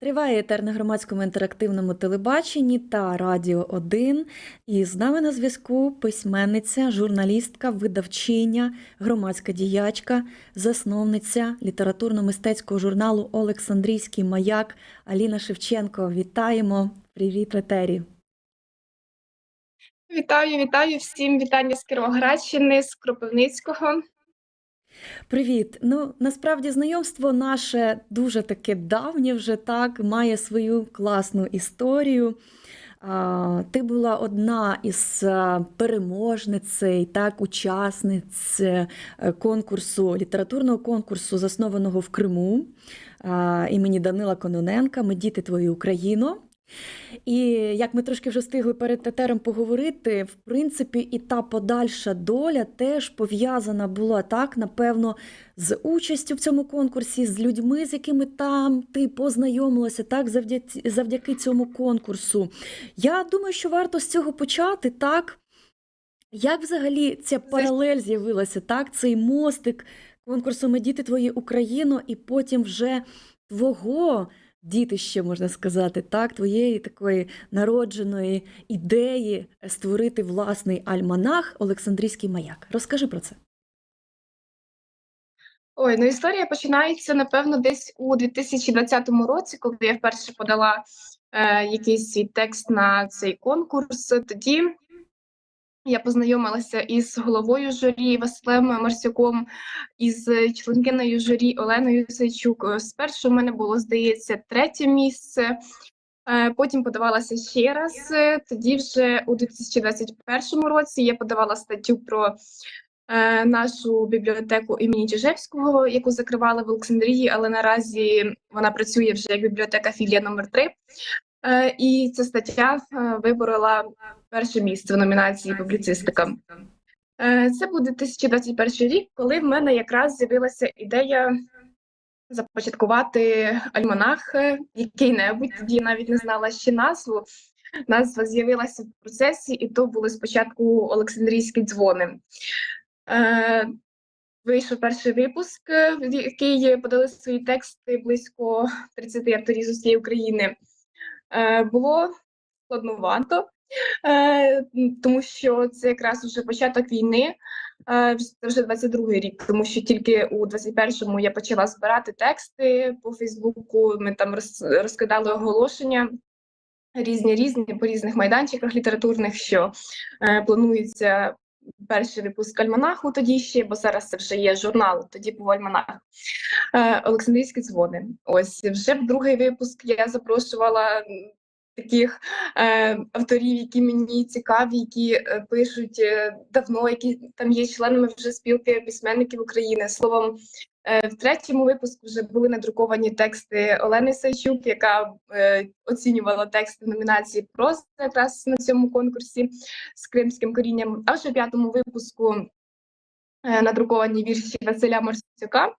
Триває етер на громадському інтерактивному телебаченні та Радіо 1. І з нами на зв'язку письменниця, журналістка, видавчиня, громадська діячка, засновниця літературно-мистецького журналу Олександрійський маяк Аліна Шевченко. Вітаємо! Привіт, етері! Вітаю, вітаю всім вітання з Кіровоградщини, з Кропивницького. Привіт. Ну насправді знайомство наше дуже таке давнє вже так, має свою класну історію. Ти була одна із а, переможницей, так, учасниць е, конкурсу, літературного конкурсу, заснованого в Криму імені Данила Кононенка Ми діти твої Україно. І як ми трошки вже встигли перед етером поговорити, в принципі, і та подальша доля теж пов'язана була так, напевно, з участю в цьому конкурсі, з людьми, з якими там ти познайомилася, так, завдяки, завдяки цьому конкурсу. Я думаю, що варто з цього почати, так? Як взагалі ця паралель з'явилася, так? Цей мостик конкурсу Ми діти твої Україно, і потім вже твого дітище, можна сказати, так, твоєї такої народженої ідеї створити власний альманах Олександрійський маяк. Розкажи про це. Ой, ну історія починається, напевно, десь у 2020 році, коли я вперше подала е, якийсь свій текст на цей конкурс. Тоді я познайомилася із головою журі Василем Марсюком, із членкиною журі Оленою Сайчук. Спершу в мене було, здається, третє місце. Е, Потім подавалася ще раз. Тоді, вже у 2021 році, я подавала статтю про е, нашу бібліотеку імені Чижевського, яку закривали в Олександрії, але наразі вона працює вже як бібліотека філія номер 3 Е, І ця стаття виборола перше місце в номінації публіцистика. Е, Це буде 2021 рік, коли в мене якраз з'явилася ідея започаткувати альманах який-небудь. Я навіть не знала ще назву. Назва з'явилася в процесі, і то були спочатку Олександрійські дзвони. Е, Вийшов перший випуск, в який подали свої тексти близько 30 авторів з усієї України. Е, Було складновато, тому що це якраз уже початок війни. Е, Це вже 22-й рік, тому що тільки у 21-му я почала збирати тексти по Фейсбуку. Ми там роз- розкидали оголошення різні різні по різних майданчиках літературних, що е, планується перший випуск альманаху тоді ще, бо зараз це вже є журнал, тоді був альманах. Е, Олександрійські дзвони. Ось вже в другий випуск я запрошувала таких е, авторів, які мені цікаві, які е, пишуть е, давно, які там є членами вже спілки письменників України. Словом, е, в третьому випуску вже були надруковані тексти Олени Сайчук, яка е, оцінювала тексти номінації «Проза» якраз на цьому конкурсі з кримським корінням. А вже в п'ятому випуску е, надруковані вірші Василя Морсюка.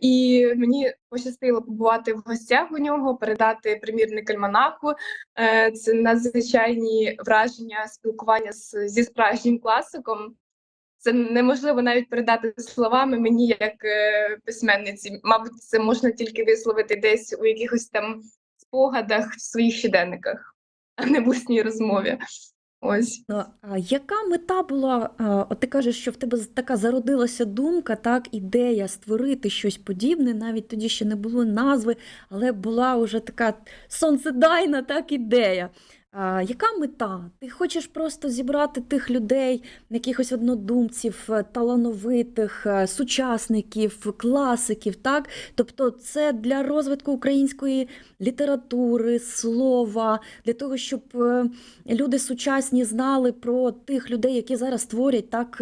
І мені пощастило побувати в гостях у нього, передати примірник альманаху. Е, Це надзвичайні враження спілкування з, зі справжнім класиком. Це неможливо навіть передати словами мені як е, письменниці. Мабуть, це можна тільки висловити десь у якихось там спогадах в своїх щоденниках, а не в усній розмові. Ось. А яка мета була? От ти кажеш, що в тебе така зародилася думка, так, ідея створити щось подібне, навіть тоді ще не було назви, але була вже така сонцедайна так, ідея. А, яка мета? Ти хочеш просто зібрати тих людей, якихось однодумців, е, талановитих, е, сучасників, класиків, так? Тобто це для розвитку української літератури, слова, для того, щоб е, люди сучасні знали про тих людей, які зараз творять так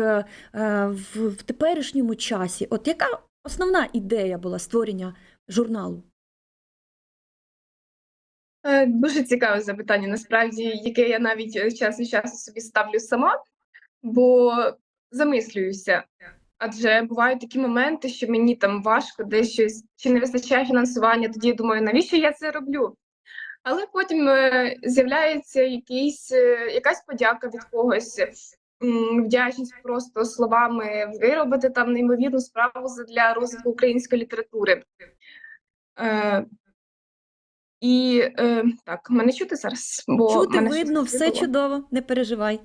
в теперішньому часі. От яка основна ідея була створення журналу? Е, Дуже цікаве запитання, насправді, яке я навіть е, час від часу собі ставлю сама, бо замислююся. Адже бувають такі моменти, що мені там важко десь щось чи не вистачає фінансування, тоді я думаю, навіщо я це роблю? Але потім е, з'являється якийсь, якась подяка від когось, вдячність просто словами виробити там неймовірну справу для розвитку української літератури. І е, так, мене чути зараз? Бо Чути, мене видно, все вибило. чудово, не переживай.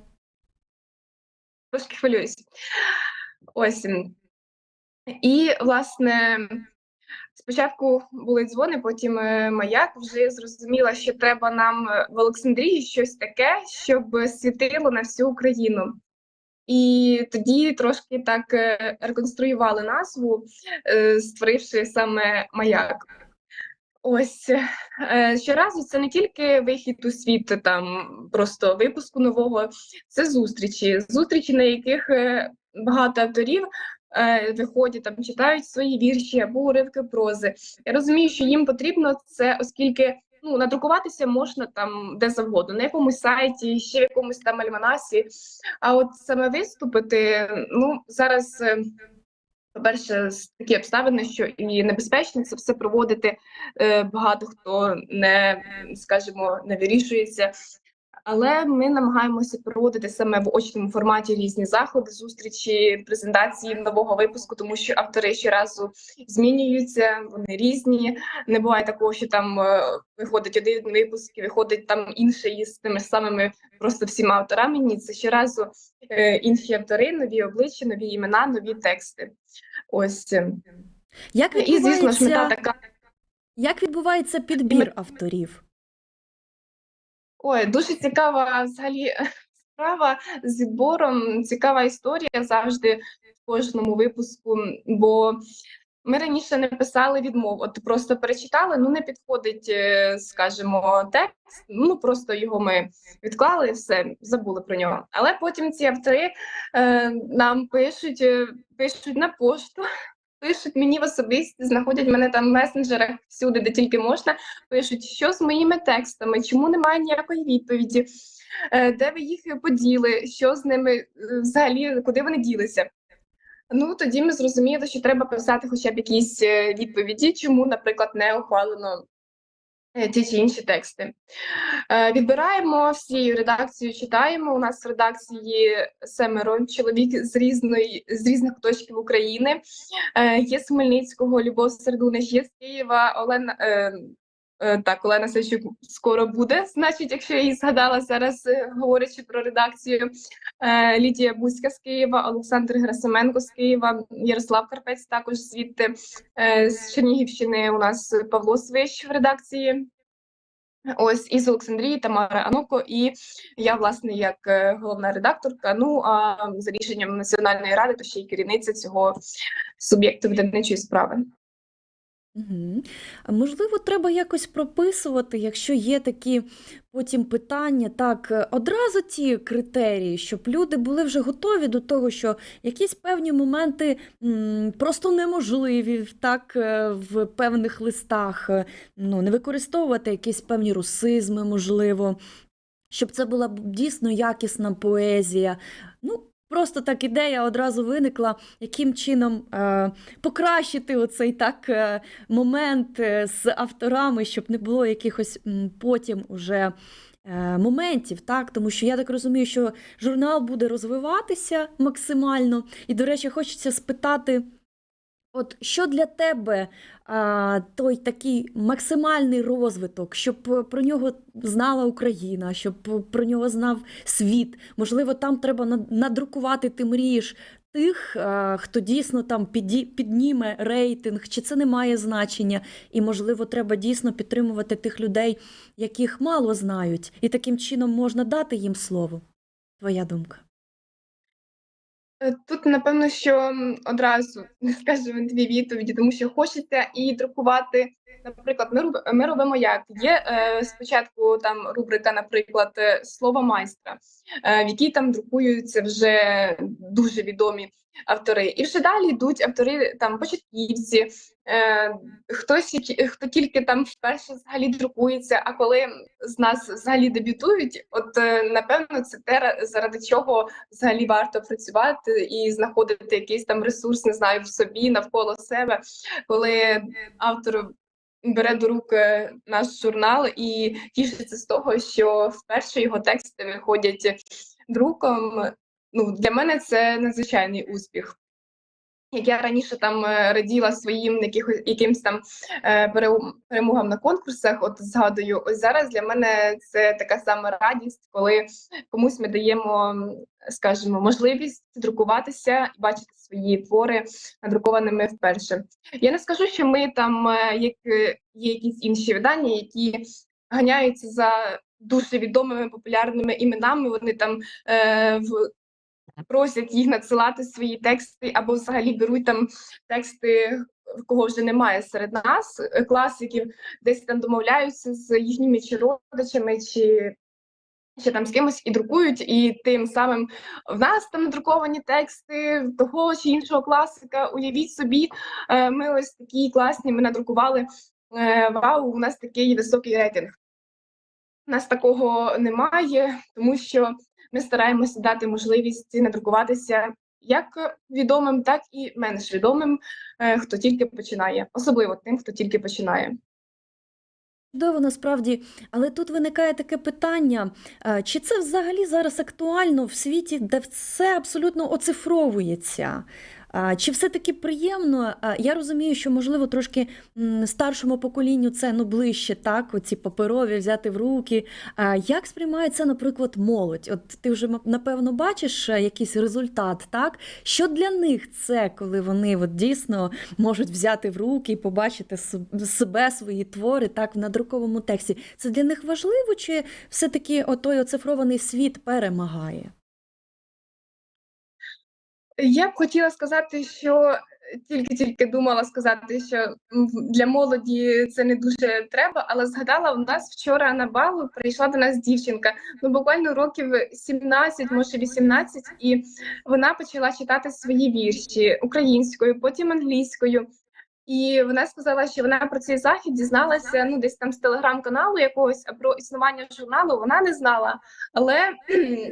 Трошки хвилююсь. Ось. І, власне, спочатку були дзвони, потім е, маяк. Вже я зрозуміла, що треба нам е, в Олександрії щось таке, щоб світило на всю Україну. І тоді трошки так е, реконструювали назву, створивши саме маяк. Ось е, щоразу це не тільки вихід у світ, там просто випуску нового, це зустрічі, зустрічі, на яких е, багато авторів е, виходять там, читають свої вірші або уривки прози. Я розумію, що їм потрібно це, оскільки ну надрукуватися можна там де завгодно, на якомусь сайті, ще в якомусь там альманасі. А от саме виступити, ну зараз. По-перше, такі обставини, що і небезпечно це все проводити. е, Багато хто не, скажімо, не вирішується. Але ми намагаємося проводити саме в очному форматі різні заходи, зустрічі, презентації нового випуску, тому що автори щоразу змінюються, вони різні. Не буває такого, що там е, виходить один випуск, і виходить там інший з тими самими просто всіма авторами. Ні, це щоразу е, інші автори, нові обличчя, нові імена, нові тексти. Ось. Як і звісно ж, мета така. як відбувається підбір авторів? Ой, дуже цікава взагалі справа з відбором. Цікава історія завжди в кожному випуску. Бо ми раніше не писали відмов. От просто перечитали, ну не підходить, е, скажімо, текст. Ну просто його ми відклали, все забули про нього. Але потім ці автори е, нам пишуть, е, пишуть на пошту. Пишуть мені в особисті, знаходять мене там в месенджерах всюди, де тільки можна. Пишуть, що з моїми текстами, чому немає ніякої відповіді, е, де ви їх поділи, що з ними е, взагалі, куди вони ділися. Ну тоді ми зрозуміли, що треба писати хоча б якісь е, відповіді, чому, наприклад, не ухвалено ті чи інші тексти. Е, Відбираємо всією редакцією, читаємо. У нас в редакції семеро чоловік з різної з різних точків України. Е, Є з Хмельницького, Любов Сердунич, є з Києва, Олена. Е, Так, Олена Савчук скоро буде, значить, якщо я її згадала зараз, е, говорячи про редакцію. Е, Лідія Бузька з Києва, Олександр Герасименко з Києва, Ярослав Карпець також звідти. З Чернігівщини у нас Павло Свищ в редакції. Ось із Олександрії Тамара Ануко, і я, власне, як головна редакторка. Ну а за рішенням Національної ради, то ще й керівниця цього суб'єкту видавничої справи. Угу. Можливо, треба якось прописувати, якщо є такі потім питання, так, е, одразу ті критерії, щоб люди були вже готові до того, що якісь певні моменти м, просто неможливі так, е, в певних листах, е, ну, не використовувати якісь певні русизми, можливо, щоб це була дійсно якісна поезія. Просто так ідея одразу виникла, яким чином е, покращити оцей так е, момент е, з авторами, щоб не було якихось потім уже е, моментів, так? Тому що я так розумію, що журнал буде розвиватися максимально. І, до речі, хочеться спитати. От що для тебе а, той такий максимальний розвиток, щоб е, про нього знала Україна, щоб е, про нього знав світ? Можливо, там треба над- надрукувати, ти мрієш тих, а, хто дійсно там підніме рейтинг, чи це не має значення? І, можливо, треба дійсно підтримувати тих людей, яких мало знають, і таким чином можна дати їм слово. Твоя думка? Е, Тут, напевно, що одразу скажемо дві відповіді, тому що хочеться і друкувати. Наприклад, ми, роб- робимо як? Є е, спочатку там рубрика, наприклад, е, слово майстра, е, в якій там друкуються вже дуже відомі автори. І вже далі йдуть автори там початківці, е, хтось, які- хто тільки там вперше взагалі друкується. А коли з нас взагалі дебютують, от е, напевно, це те, заради чого взагалі варто працювати і знаходити якийсь там ресурс, не знаю, в собі навколо себе, коли автор бере до рук наш журнал і тішиться з того, що вперше його тексти виходять друком. Ну, для мене це надзвичайний успіх. Як я раніше там е, раділа своїм якихось якимсь там е, перемогам на конкурсах, от згадую, ось зараз для мене це така сама радість, коли комусь ми даємо, скажімо, можливість друкуватися і бачити свої твори надрукованими вперше. Я не скажу, що ми там е, як є якісь інші видання, які ганяються за дуже відомими популярними іменами. Вони там е, в просять їх надсилати свої тексти, або взагалі беруть там тексти, кого вже немає серед нас, е, класиків, десь там домовляються з їхніми чи родичами, чи ще там з кимось і друкують, і тим самим в нас там надруковані тексти того чи іншого класика. Уявіть собі, е, ми ось такі класні, ми надрукували. е, Вау, у нас такий високий рейтинг. У нас такого немає, тому що ми стараємося дати можливість надрукуватися як відомим, так і менш відомим, е, хто тільки починає, особливо тим, хто тільки починає. Чудово, насправді, але тут виникає таке питання: е, чи це взагалі зараз актуально в світі, де все абсолютно оцифровується? Чи все-таки приємно? Я розумію, що можливо трошки старшому поколінню це ну ближче, так, оці паперові взяти в руки. Як сприймає це, наприклад, молодь? От ти вже напевно бачиш е, якийсь результат, так? Що для них це, коли вони от дійсно можуть взяти в руки і побачити себе, свої твори так в надруковому тексті? Це для них важливо, чи все-таки отой оцифрований світ перемагає? Я б хотіла сказати, що тільки-тільки думала сказати, що для молоді це не дуже треба, але згадала, у нас вчора на балу прийшла до нас дівчинка, ну буквально років 17, може 18, і вона почала читати свої вірші українською, потім англійською. І вона сказала, що вона про цей захід дізналася ну десь там з телеграм-каналу якогось, а про існування журналу вона не знала. Але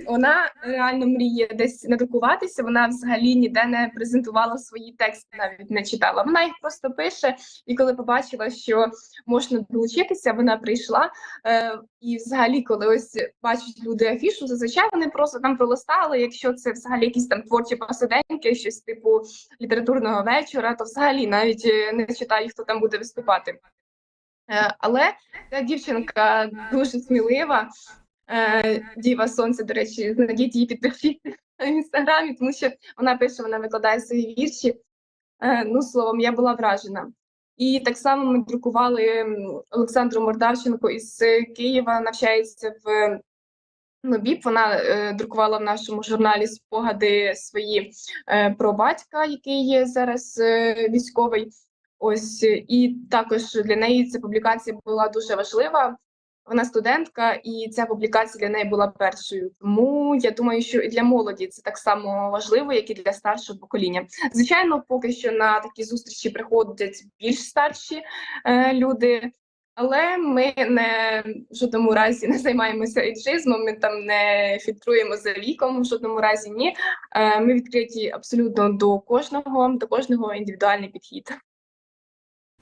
вона реально мріє десь надрукуватися. Вона взагалі ніде не презентувала свої тексти, навіть не читала. Вона їх просто пише. І коли побачила, що можна долучитися, вона прийшла. Е, і взагалі, коли ось бачать люди афішу, зазвичай вони просто там пролистали. Якщо це взагалі якісь там творчі посиденьки, щось типу літературного вечора, то взагалі навіть е, не читаю, хто там буде виступати. Е, Але ця дівчинка дуже смілива. Е, Діва Сонце, до речі, знайдіть її під в інстаграмі, тому що вона пише, вона викладає свої вірші. Ну, словом, я була вражена. І так само ми друкували Олександру Мордавченко із е, Києва, навчається в НОБІП. Вона е, друкувала в нашому журналі спогади свої е, про батька, який є зараз е, військовий. Ось і також для неї ця публікація була дуже важлива. Вона студентка, і ця публікація для неї була першою. Тому я думаю, що і для молоді це так само важливо, як і для старшого покоління. Звичайно, поки що на такі зустрічі приходять більш старші е, люди. Але ми не в жодному разі не займаємося ейджизмом, ми там не фільтруємо за віком, в жодному разі ні. Е, Ми відкриті абсолютно до кожного, до кожного індивідуальний підхід.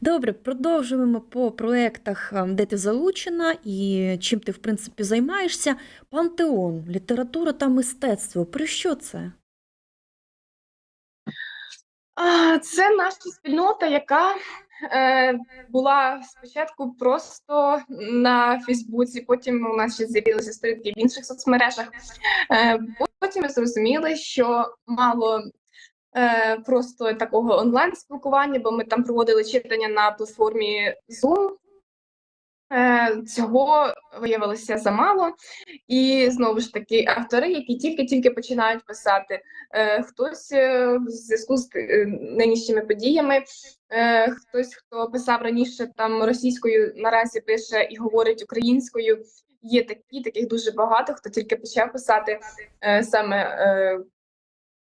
Добре, продовжуємо по проєктах, ем, де ти залучена і чим ти, в принципі, займаєшся. Пантеон, література та мистецтво. Про що це? Це наша спільнота, яка е, була спочатку просто на Фейсбуці, потім у нас ще з'явилися сторінки в інших соцмережах. Е, потім ми зрозуміли, що мало просто такого онлайн спілкування, бо ми там проводили читання на платформі Zoom. Е, Цього виявилося замало, і знову ж таки автори, які тільки-тільки починають писати. Е, Хтось е, в зв'язку з е, нинішніми подіями, е, хтось, хто писав раніше там російською, наразі пише і говорить українською. Є такі, таких дуже багато, хто тільки почав писати е, саме е,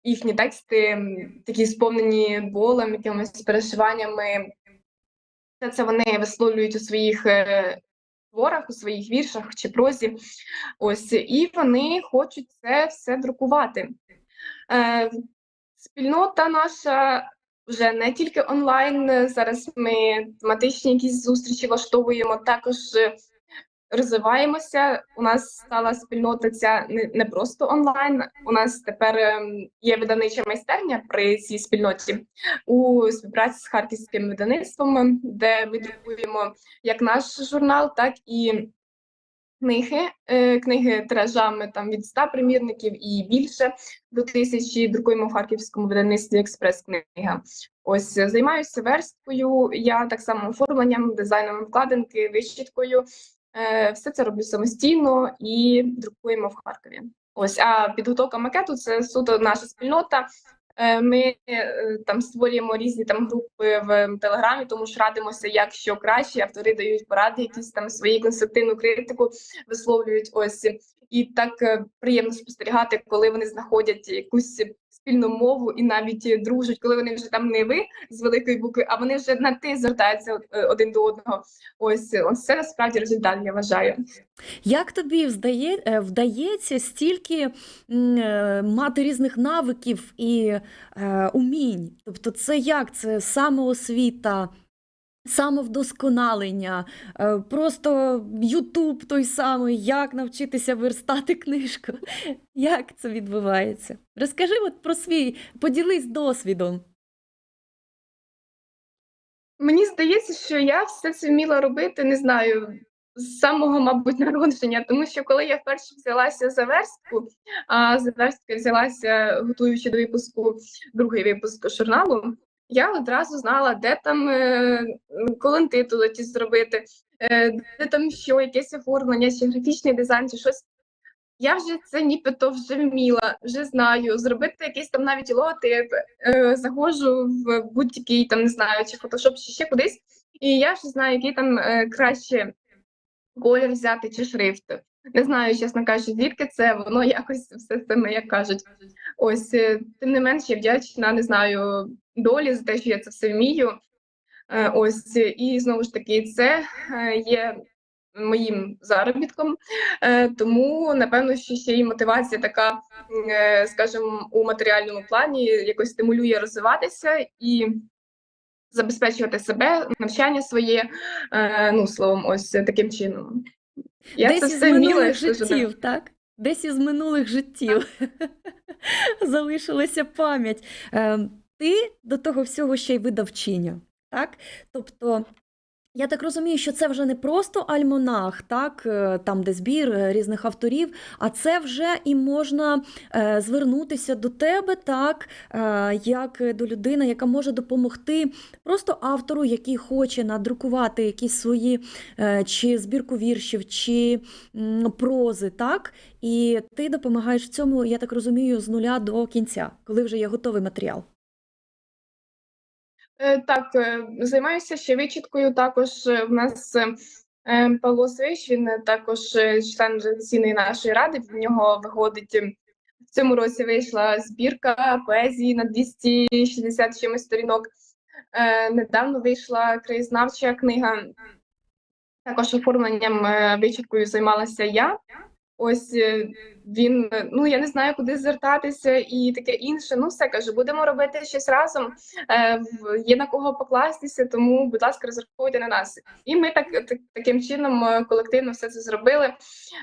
їхні тексти, такі сповнені болем, якимись переживаннями. Все це вони висловлюють у своїх е, творах, у своїх віршах чи прозі. Ось і вони хочуть це все друкувати. Е, спільнота наша вже не тільки онлайн. Зараз ми тематичні якісь зустрічі влаштовуємо. Також е, розвиваємося. У нас стала спільнота ця не, просто онлайн. У нас тепер ем, є видавнича майстерня при цій спільноті у співпраці з харківським видавництвом, де ми друкуємо як наш журнал, так і книги, е, книги тиражами там від 100 примірників і більше до тисячі друкуємо в харківському видавництві експрес-книга. Ось е, займаюся версткою. Я так само оформленням, дизайном вкладинки, вишивкою. Е, Все це роблю самостійно і друкуємо в Харкові. Ось, а підготовка макету це суто наша спільнота. Е, Ми е, там створюємо різні там групи в Телеграмі, тому що радимося, як що краще. Автори дають поради, якісь там свої конструктивну критику висловлюють. Ось і так приємно спостерігати, коли вони знаходять якусь спільну мову і навіть дружать, коли вони вже там не ви з великої букви, а вони вже на ти звертаються е, один до одного. Ось ось це насправді результат, я вважаю. Як тобі вдає, е, вдається стільки е, мати різних навиків і е, умінь? Тобто, це як? Це самоосвіта, самовдосконалення, е, просто Ютуб той самий, як навчитися верстати книжку. Як це відбувається? Розкажи от про свій, поділись досвідом. Мені здається, що я все це вміла робити, не знаю, з самого, мабуть, народження, тому що коли я вперше взялася за верстку, а за верстки взялася, готуючи до випуску другий випуск журналу, я одразу знала, де там е, колонтитул якісь зробити, е, де там що, якесь оформлення, чи графічний дизайн, чи щось. Я вже це нібито вже вміла, вже знаю. Зробити якийсь там навіть логотип, е, заходжу в будь-який там, не знаю, чи фотошоп, чи ще кудись, і я вже знаю, який там краще колір взяти чи шрифт. Не знаю, чесно кажучи, звідки це, воно якось все саме, як кажуть. Ось, тим не менш, я вдячна, не знаю, долі за те, що я це все вмію. Е, Ось, і знову ж таки, це е, є моїм заробітком. Е, Тому, напевно, що ще й мотивація така, скажімо, у матеріальному плані якось стимулює розвиватися і забезпечувати себе, навчання своє, ну, словом, ось таким чином. Я Десь це все вміла, я да. так? Десь із минулих життів залишилася пам'ять. Ти до того всього ще й видавчиня, так? Тобто, я так розумію, що це вже не просто альманах, так, е, там, де збір е, різних авторів, а це вже і можна е, звернутися до тебе, так, як до людини, яка може допомогти просто автору, який хоче надрукувати якісь свої чи збірку віршів, чи прози, так? І ти допомагаєш в цьому, я так розумію, з нуля до кінця, коли вже є готовий матеріал. Е, Так, е, займаюся ще вичіткою. Також е, в нас Павло Свищ, він також член редакційної нашої ради. В нього виходить в цьому році вийшла збірка поезії на 260 чимось сторінок. Недавно вийшла краєзнавча книга. Також оформленням вичіткою займалася я. Ось е, він, е, ну я не знаю, куди звертатися і таке інше. Ну, все кажу, будемо робити щось разом. Е, Є на кого покластися, тому, будь ласка, розраховуйте на нас. І ми так, так таким чином е, колективно все це зробили.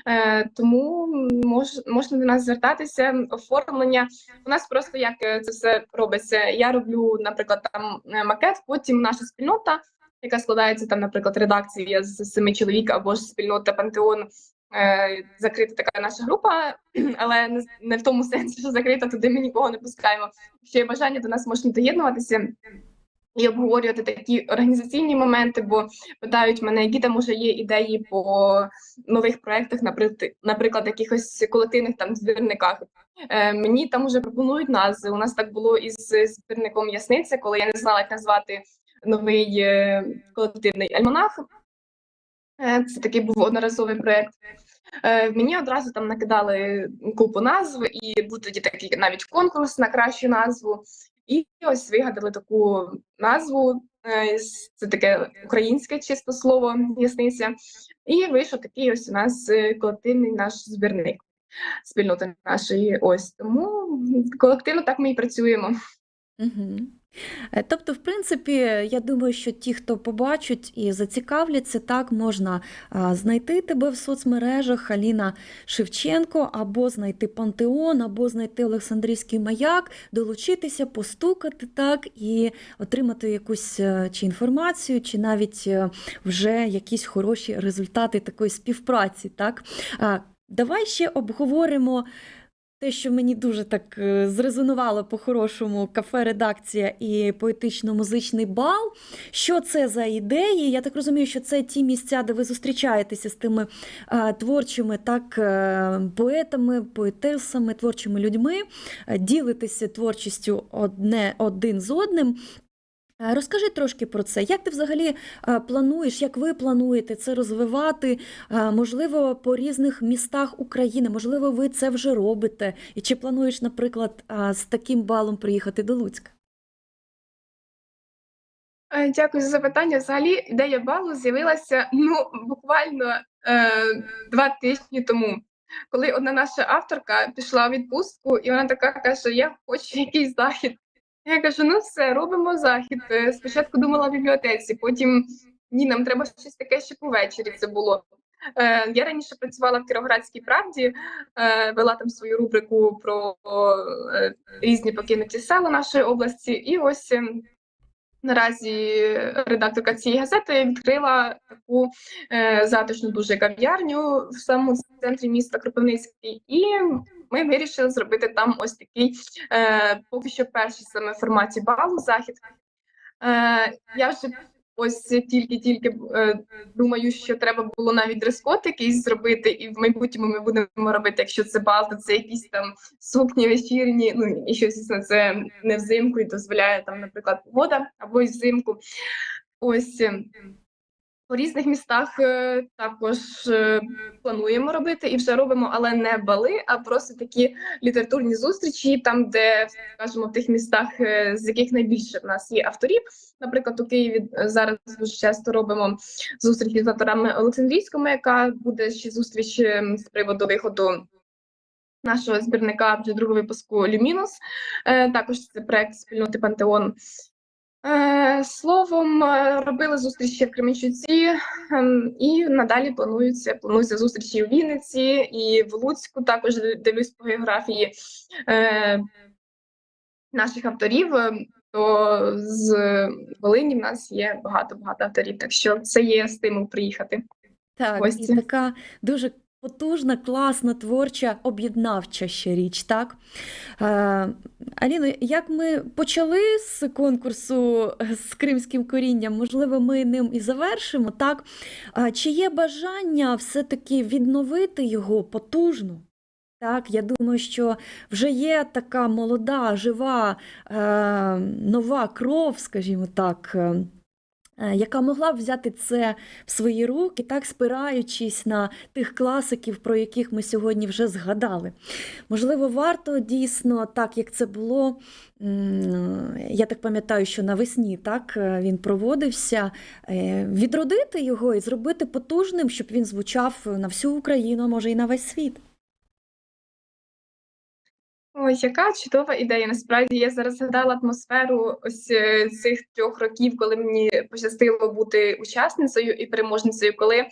Е, Тому мож, можна до нас звертатися. Оформлення у нас просто як це все робиться. Я роблю, наприклад, там макет, потім наша спільнота. Яка складається там, наприклад, редакція з семи чоловік або ж спільнота Пантеон, закрита така наша група, але не, в тому сенсі, що закрита, туди ми нікого не пускаємо. Якщо є бажання, до нас можна доєднуватися і обговорювати такі організаційні моменти, бо питають мене, які там уже є ідеї по нових проектах, наприклад, наприклад, якихось колективних там збірниках. Е, мені там уже пропонують назви. У нас так було із збірником Ясниця, коли я не знала, як назвати новий е, колективний альманах. Е, Це такий був одноразовий проєкт. Е, Мені одразу там накидали купу назв, і був тоді такий навіть конкурс на кращу назву. І ось вигадали таку назву. е, Це таке українське чисто слово ясниця. І вийшов такий ось у нас е, колективний наш збірник спільноти нашої. Ось тому колективно так ми і працюємо. Угу. Е, Тобто, в принципі, я думаю, що ті, хто побачать і зацікавляться, так можна знайти тебе в соцмережах Аліна Шевченко, або знайти Пантеон, або знайти Олександрійський маяк, долучитися, постукати так і отримати якусь е, чи інформацію, чи навіть е, вже якісь хороші результати такої співпраці. Так? Давай ще обговоримо. Те, що мені дуже так е, зрезонувало по-хорошому кафе-редакція і поетично-музичний бал. Що це за ідеї? Я так розумію, що це ті місця, де ви зустрічаєтеся з тими е, творчими так, е, поетами, поетесами, творчими людьми, е, ділитеся творчістю одне, один з одним. Е, Розкажи трошки про це. Як ти взагалі е, плануєш, як ви плануєте це розвивати? Е, Можливо, по різних містах України, можливо, ви це вже робите. І чи плануєш, наприклад, з таким балом приїхати до Луцька? Дякую за запитання. Взагалі, ідея балу з'явилася ну буквально е, два тижні тому, коли одна наша авторка пішла у відпустку, і вона така каже: Я хочу якийсь захід. Я кажу: ну все, робимо захід. Е, Спочатку думала в бібліотеці, потім ні, нам треба щось таке ще повечері. Це було. Е, Я раніше працювала в Кіровоградській правді, е, вела там свою рубрику про різні покинуті села нашої області, і ось. ем, Наразі редакторка цієї газети відкрила таку затишну дуже кав'ярню в самому центрі міста Кропивницький, і ми вирішили зробити там ось такий е, поки що перший саме форматі балу захід. Е, я вже ось тільки-тільки е, думаю, що треба було навіть дрес-код якийсь зробити, і в майбутньому ми будемо робити, якщо це бал, то це якісь там сукні вечірні, ну і що звісно, це не взимку і дозволяє там, наприклад, погода або й взимку. Ось по різних містах е, також е, плануємо робити і вже робимо, але не бали, а просто такі літературні зустрічі, там, де скажімо, в тих містах, е, з яких найбільше в нас є авторів. Наприклад, у Києві зараз дуже часто робимо зустрічі з авторами Олександрійського, яка буде ще зустріч з приводу виходу. Нашого збірника вже другого випуску Люмінус, також це проект спільноти Пантеон. Е, Словом, е, робили зустрічі в Кременчуці, ем, і надалі плануються плануються зустрічі у Вінниці і в Луцьку. Також дивлюсь по географії е, наших авторів. То з Волині в нас є багато багато авторів, так що це є стимул приїхати. Так, Гості. і така дуже потужна, класна, творча, об'єднавча ще річ, так? Е, Аліно, як ми почали з конкурсу з кримським корінням, можливо, ми ним і завершимо, так? А чи є бажання все-таки відновити його потужно? Так, я думаю, що вже є така молода, жива, е, нова кров, скажімо так, е, е, яка могла б взяти це в свої руки, так спираючись на тих класиків, про яких ми сьогодні вже згадали. Можливо, варто дійсно, так як це було, я так пам'ятаю, що навесні так е, він проводився, е, відродити його і зробити потужним, щоб він звучав на всю Україну, може і на весь світ. Ой, яка чудова ідея. Насправді я зараз згадала атмосферу ось е, цих трьох років, коли мені пощастило бути учасницею і переможницею, коли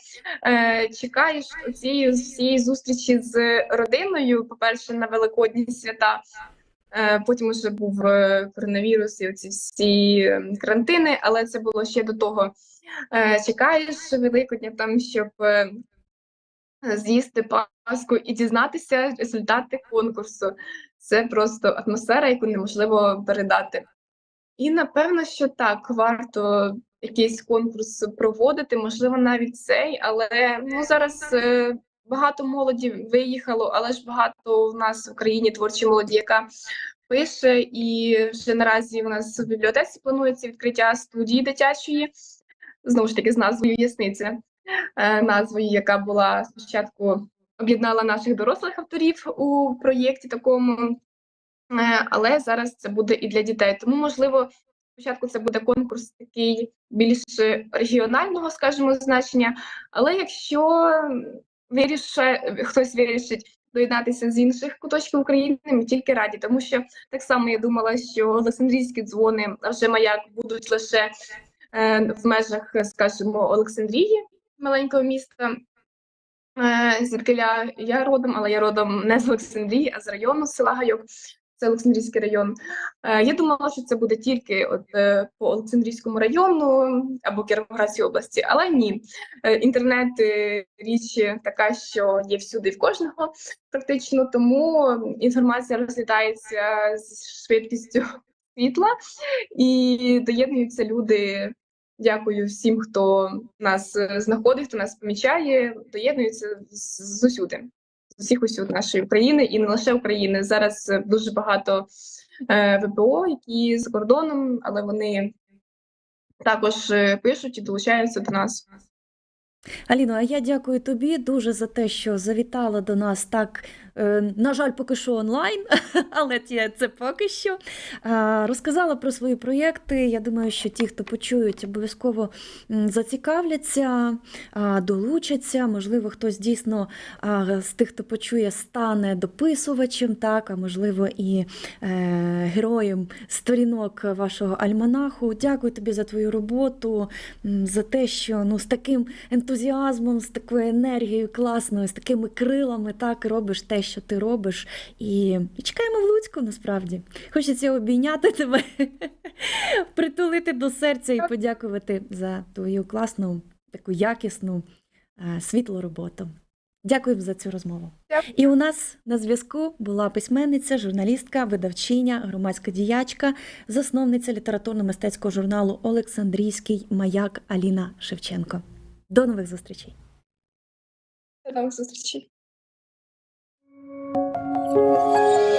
е, чекаєш цієї всієї зустрічі з родиною, по-перше, на великодні свята. Е, потім вже був е, коронавірус і оці всі карантини, але це було ще до того. Чекаєш Великодня там, щоб з'їсти паску і дізнатися результати конкурсу. Це просто атмосфера, яку неможливо передати. І напевно, що так, варто якийсь конкурс проводити, можливо, навіть цей, але ну зараз е, багато молоді виїхало, але ж багато в нас в Україні творчої молоді, яка пише, і вже наразі у нас в бібліотеці планується відкриття студії дитячої, знову ж таки, з назвою Ясниця, е, назвою, яка була спочатку об'єднала наших дорослих авторів у проєкті такому. Е, Але зараз це буде і для дітей. Тому, можливо, спочатку це буде конкурс такий більш регіонального, скажімо, значення. Але якщо вирішить, хтось вирішить доєднатися з інших куточків України. Ми тільки раді, тому що так само я думала, що Олександрійські дзвони, а вже маяк будуть лише е, в межах, скажімо, Олександрії, маленького міста. Е, звідкиля я родом, але я родом не з Олександрії, а з району села Гайок. Це Олександрійський район. Е, Я думала, що це буде тільки от, е, по Олександрійському району або Кіровоградській області, але ні. Інтернет річ така, що є всюди і в кожного практично, тому інформація розглядається з швидкістю світла і доєднуються люди. Дякую всім, хто нас е, знаходить, хто нас помічає, доєднуються з, усюди, з усіх усюд нашої України і не лише України. Зараз е, дуже багато е, ВПО, які за кордоном, але вони також пишуть і долучаються до нас. Аліно, а я дякую тобі дуже за те, що завітала до нас так, на жаль, поки що онлайн, але це поки що. Розказала про свої проєкти. Я думаю, що ті, хто почують, обов'язково зацікавляться, долучаться. Можливо, хтось дійсно з тих, хто почує, стане дописувачем, так, а можливо, і е, героєм сторінок вашого альманаху. Дякую тобі за твою роботу, за те, що ну, з таким ентузіазмом, з такою енергією класною, з такими крилами, так робиш те, що ти робиш. І, і чекаємо в Луцьку насправді. Хочеться обійняти тебе, притулити до серця і подякувати за твою класну, таку якісну, е, світлу роботу. Дякую за цю розмову. Дякую. І у нас на зв'язку була письменниця, журналістка, видавчиня, громадська діячка, засновниця літературно-мистецького журналу Олександрійський маяк Аліна Шевченко. До нових зустрічей! До нових зустрічей. 啊。